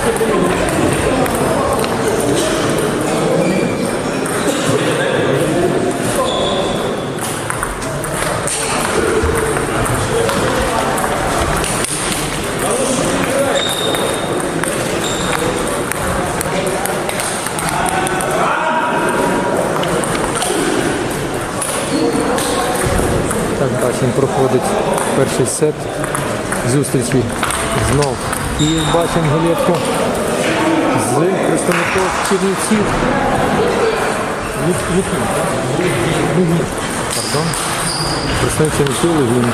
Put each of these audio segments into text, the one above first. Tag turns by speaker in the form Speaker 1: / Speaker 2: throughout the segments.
Speaker 1: Так, бачимо, проходить перший сет зустрічі знов. І бачимо галетку з представників Чернівців. Пардон. Представник Чернівців Легін.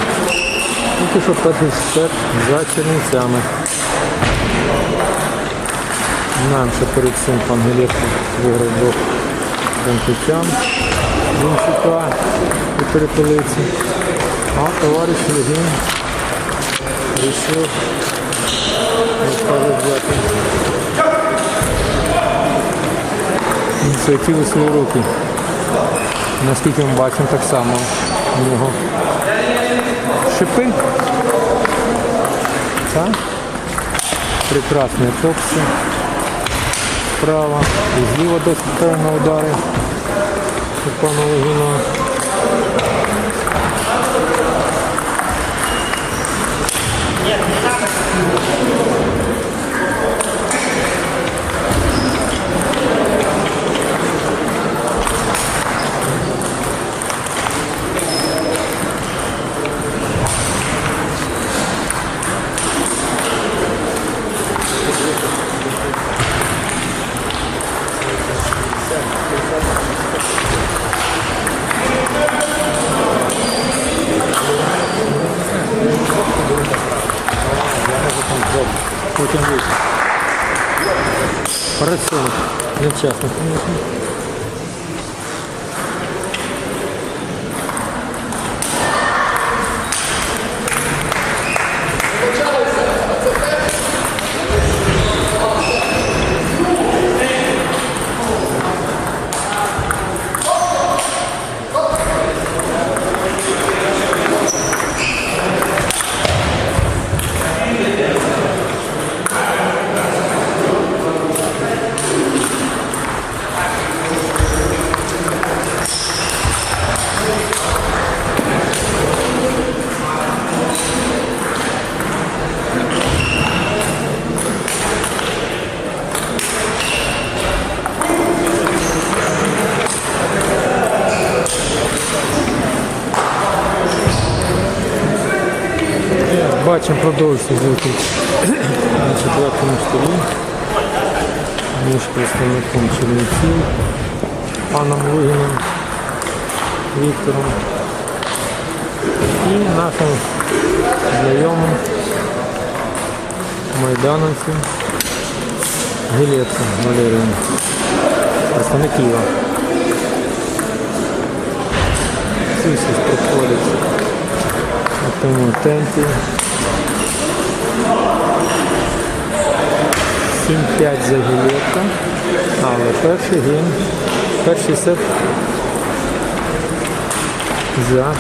Speaker 1: Тільки що перший сет за Чернівцями. Знаємо, що перед цим пан Галетко виграв двох франківчан. Зінчука і перепелиці. А товариш Легін вирішив ініціативу свої руки. Наскільки ми бачимо, так само у нього шипи. Так? Прекрасні топси. Справа і зліва досить правильно удари. пана Легіна. Потім Невчасно, звісно. Бачимо, продовжується зустріч на четвертому столі між представником Чернівців, паном Лугіном Віктором. І нашим знайомим майдановцем Гілецем Валерієм, представник Києва. Всі всі проходять на тому темпі. 7-5 за Гілетка. Але перший гейм, перший сет за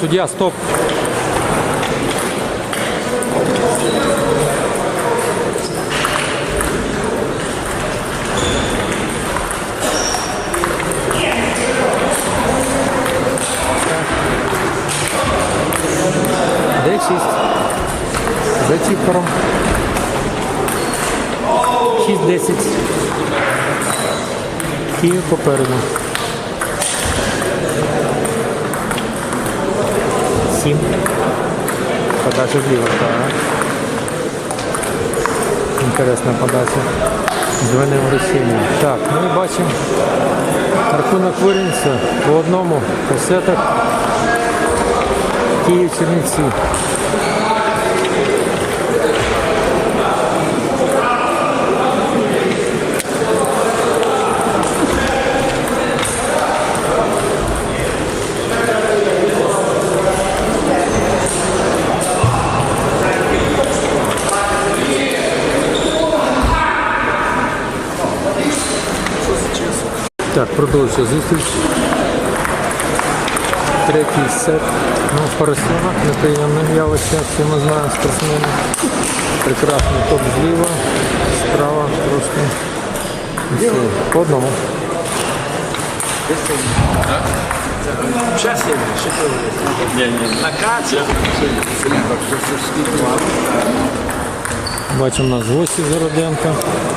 Speaker 1: суддя, стоп. Де шість? За чіпором. 6-10. Київ попереду. Сім. Подача зліва, так. Інтересна подача. Дзвонив Росіні. Так, ми бачимо рахунок вирівнявся по одному по сетах Так, продовжується зустріч. Третій сет. Ну, Парасьонок, неприємне явище, всі ми знаємо спортсмени. Прекрасний топ зліва, справа трошки. Все, По одному.
Speaker 2: Сейчас я что
Speaker 1: Бачимо у нас гості з Городенка. Бачимо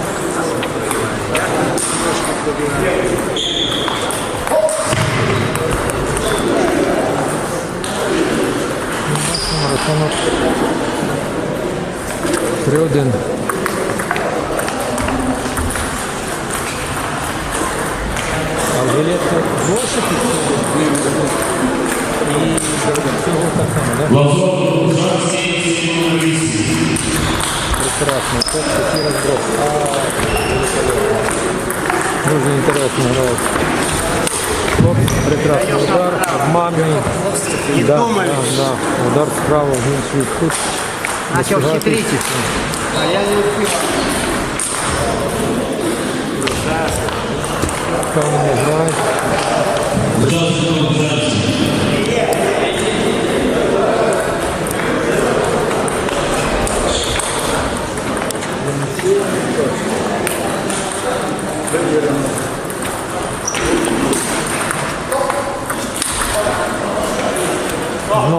Speaker 1: рахунок 3-1. А в жилетку больше підходить? І цього так само, да? Прекрасно. Хлоп, прекрасний удар, обманний. Да, да, да. Удар справа в інший кут.
Speaker 2: Начал
Speaker 1: Досягати
Speaker 2: хитрить.
Speaker 1: успіху.
Speaker 2: А я не успел.
Speaker 1: Там не грає.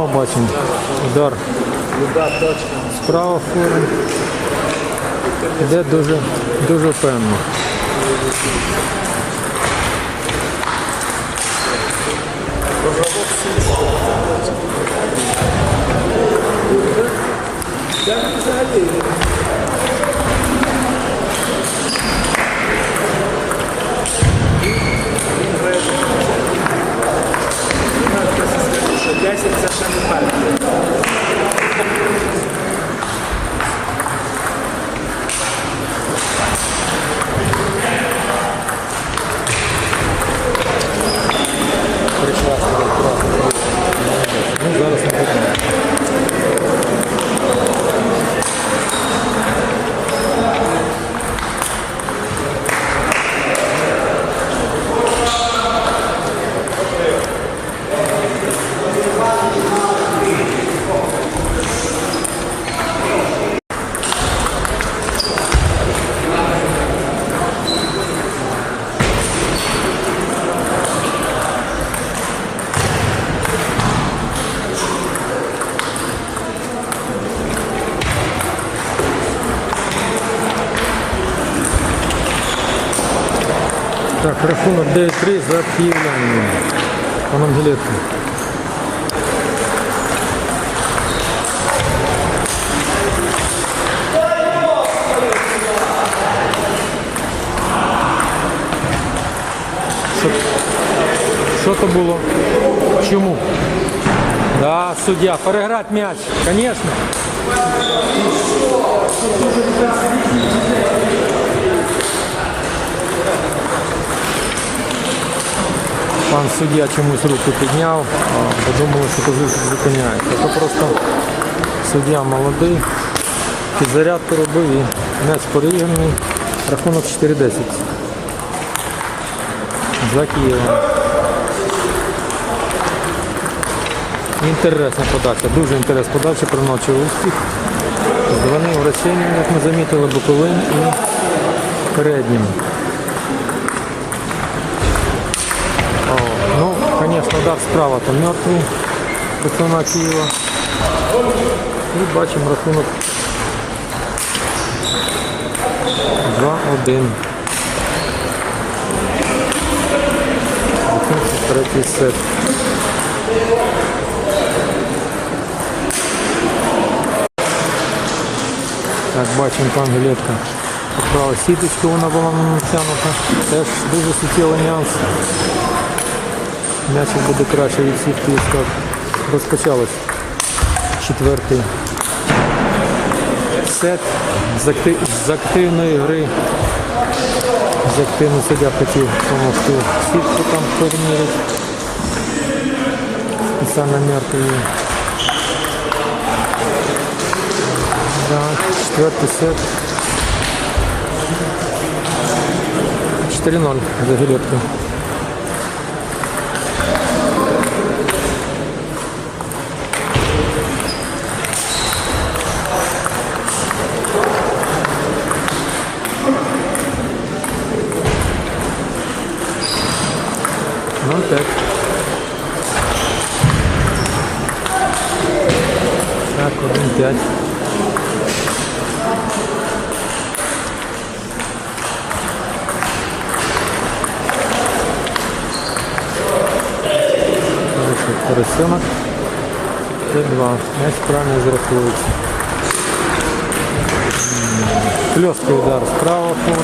Speaker 1: Знову бачимо. Удар. Справа в Йде дуже, дуже впевнено.
Speaker 2: Що
Speaker 1: рахунок 9-3 за київлянами. Паном Гілетко. Що, що то було? Чому? Да, суддя, переграти м'яч, звісно. Пан суддя чомусь руку підняв, а подумали, що то зупиняється. Це просто суддя молодий, підзарядку робив і м'яч порівняний. Рахунок 4-10. За Києвом. Інтересна подача, дуже інтересна подача, приночив успіх. Дзвонив вращення, як ми замітили, боковим і переднім. Удар справа то мертвий представник Києва. І бачимо рахунок 2-1. Закінчив третій сет. Так, бачимо там жилетка. Поправила сіточку, вона була натягнута. Теж дуже суттєвий нюанс. М'ячик буде краще від сітки, як розпочалось четвертий сет з, акти... з активної гри. З активної суддя хотів допомогти сітку там перемірити. Спеціально мертвий. Да, четвертий сет. 4-0 за жилетку. 5. Хорошо, поросенок. Т2. М'яч правильно зараховується. Пльоский удар справа фору.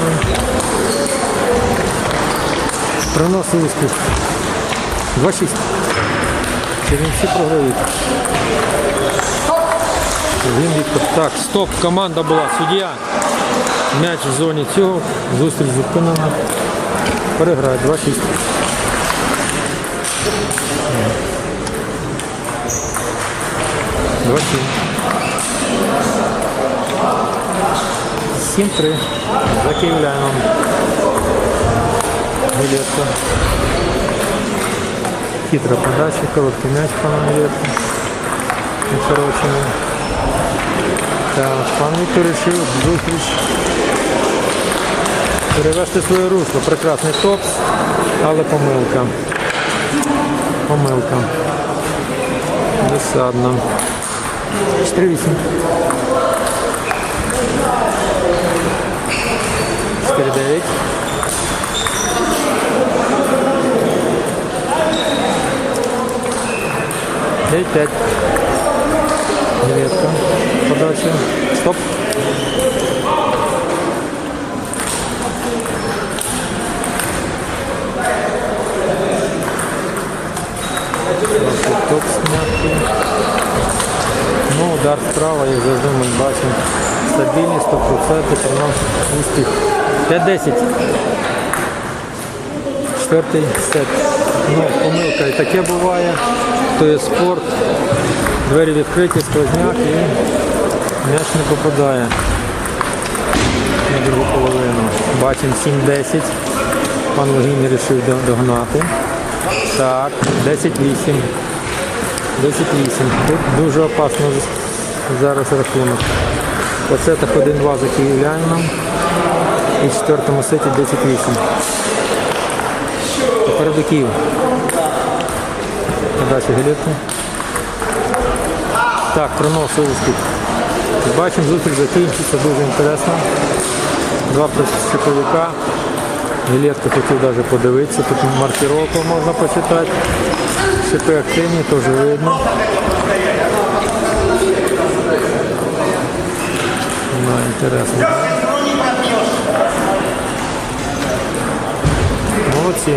Speaker 1: Приносить успіх. 2-6. Чернівці програють. Він Віктор. Так, стоп, команда була. Суддя. М'яч в зоні цього. Зустріч зупинена. Переграє 2-6. Два сім. Сім три. За київляном. Гілетка. Хитра подача, короткий м'яч пана Гілетка. Укорочений. Так, пан Віктор вирішив зустріч перевести своє русло. Прекрасний топс, але помилка. Помилка. Досадно. 4-8. 4-9. Девять пять. Девятка. Подача. Стоп. Топ снятий. Ну, удар справа, як завжди ми бачимо. Стабільність 100% приносить успіх. 5-10. Четвертий сет. Ну, помилка і таке буває. То є спорт. Двері відкриті, сквозняк і м'яч не попадає на другу половину. Бачимо 7-10. Пан Логін вирішив догнати. Так, 10-8. 10-8. Тут дуже опасно зараз рахунок. Оце так 1-2 за київлянином. І в четвертому сеті 10-8. Попереду Київ. Подача Галетки. Так, проносив успіх. Бачимо, зустріч закінчиться дуже інтересно. Два прощиковика. Гілетка хотів навіть подивитися, тут маркировку можна почитати. Шипи активні, теж видно. Да, інтересно. Молодці.